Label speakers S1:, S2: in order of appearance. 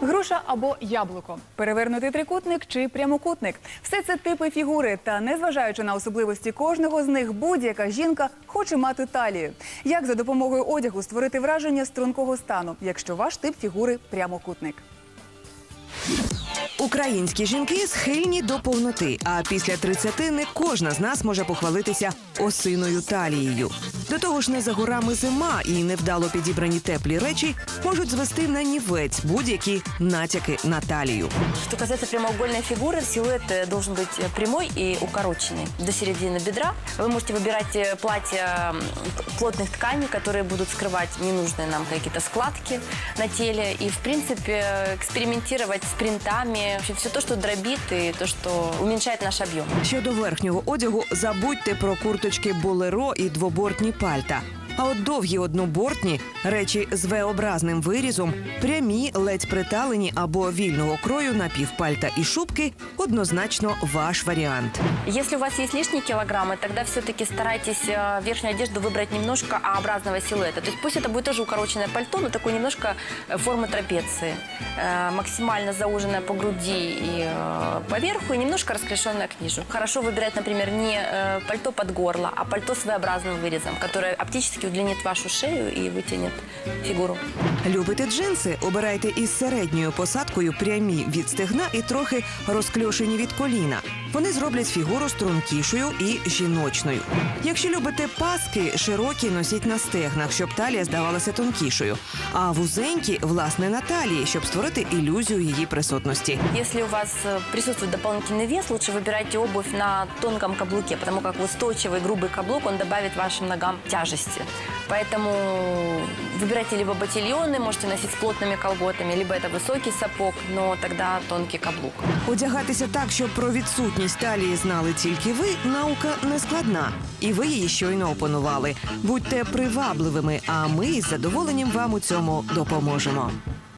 S1: Груша або яблуко, перевернутий трикутник чи прямокутник все це типи фігури. Та незважаючи на особливості кожного з них, будь-яка жінка хоче мати талію. Як за допомогою одягу створити враження стрункого стану, якщо ваш тип фігури прямокутник?
S2: Українські жінки схильні до повноти, а після 30 не кожна з нас може похвалитися осиною талією. До того ж, не за горами зима і невдало підібрані теплі речі можуть звести на нівець будь-які натяки на талію.
S3: Что касается прямоугольной фигуры, силуэт э, должен быть э, прямой и укороченный до середины бедра. Вы можете выбирать э, платья м, плотных тканей, которые будут скрывать ненужные нам какие-то складки на теле. И, в принципе, э, экспериментировать с принтами, вообще все то, что дробит и то, что уменьшает наш объем.
S2: Щодо верхнього одягу, забудьте про курточки болеро і двобортні pe alta. А от довгі однобортні речі з V-образним вирізом, прямі, ледь приталені або вільного крою напівпальта і шубки однозначно ваш варіант.
S3: Если у вас есть лишние килограммы, тогда все-таки старайтесь э, верхнюю одежду выбрать немножко А-образного силуэта. То есть пусть это будет тоже укороченное пальто, но такое немножко э, формы трапеции. Э, Максимально зауженное по груди и э, по верху, и немножко расклешенное к низу. Хорошо выбирать, например, не э, пальто под горло, а пальто с V-образным вырезом, которое оптически удлинит вашу шею и вытянет фигуру.
S2: Любите джинси? Обирайте із середньою посадкою прямі від стегна і трохи розкльошені від коліна. Вони зроблять фігуру стрункішою і жіночною. Якщо любите паски, широкі носіть на стегнах, щоб талія здавалася тонкішою. А вузенькі, власне, на талії, щоб створити ілюзію її присутності.
S3: Если у вас э, присутствует дополнительный вес, лучше выбирайте обувь на тонком каблуке, потому как устойчивый грубый каблук, он добавит вашим ногам тяжести. Поэтому выбирайте либо ботильоны, можете носить с плотными колготами, либо это высокий сапог, но тогда тонкий каблук.
S2: Одягатися так, щоб про відсутність талії знали тільки ви, наука не складна. І ви її щойно опанували. Будьте привабливими, а ми із задоволенням вам у цьому допоможемо.